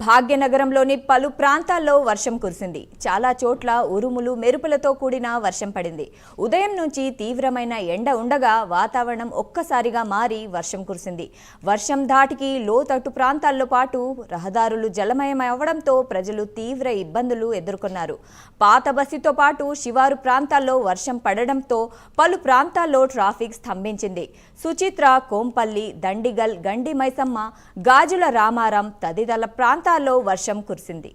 భాగ్యనగరంలోని పలు ప్రాంతాల్లో వర్షం కురిసింది. చాలా చోట్ల ఉరుములు మెరుపులతో కూడిన వర్షం పడింది. ఉదయం నుంచి తీవ్రమైన ఎండ ఉండగా వాతావరణం ఒక్కసారిగా మారి వర్షం కురిసింది. వర్షం ధాటికి లోతట్టు ప్రాంతాల్లో పాటు రహదారులు జలమయం అవ్వడంతో ప్రజలు తీవ్ర ఇబ్బందులు ఎదుర్కొన్నారు. పాత బస్సుతో పాటు శివారు ప్రాంతాల్లో వర్షం పడడంతో పలు ప్రాంతాల్లో ట్రాఫిక్ స్తంభించింది. సుచిత్ర కోంపల్లి దండిగల్ గండి మైసమ్మ గాజుల రామారం తదితర ప్రాంతాల్లో వర్షం కురిసింది.